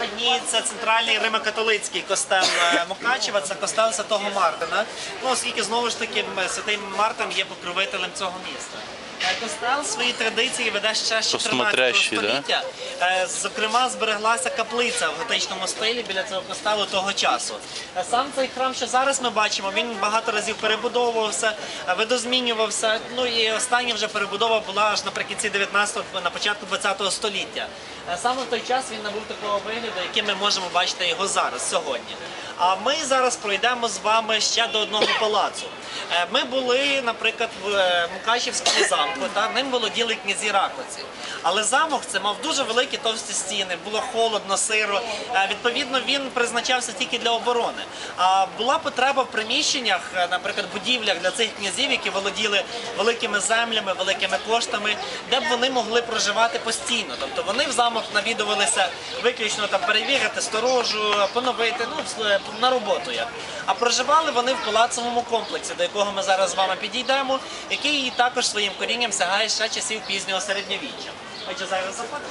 видніється центральний римокатолицький костел е, Мукачева, це костел Святого Мартина. Ну, оскільки знову ж таки святий Мартин є покровителем цього міста. Е, Костел свої традиції веде ще з 14 смотрящий, да? століття. Е, Зокрема, збереглася каплиця в готичному стилі біля цього костелу того часу. Сам цей храм, що зараз ми бачимо, він багато разів перебудовувався, видозмінювався. Ну і остання вже перебудова була аж наприкінці 19-го, на початку 20-го століття. Саме в той час він набув такого вигляду, яким ми можемо бачити його зараз, сьогодні. А ми зараз пройдемо з вами ще до одного палацу. Е, Ми були, наприклад, в е, Мукачівському замку, та ним володіли князі Раковці. Але замок це мав дуже великі товсті стіни, було холодно, сиро. Е, Відповідно, він призначався тільки для оборони. А була потреба в приміщеннях, наприклад, будівлях для цих князів, які володіли великими землями, великими коштами, де б вони могли проживати постійно. Тобто вони в замок навідувалися виключно там перевірити сторожу, поновити, ну с- на роботу як. А проживали вони в палацовому комплексі, до якого ми зараз з вами підійдемо, який також своїм корінням сягає ще часів пізнього середньовіччя. Отже, зараз заходимо.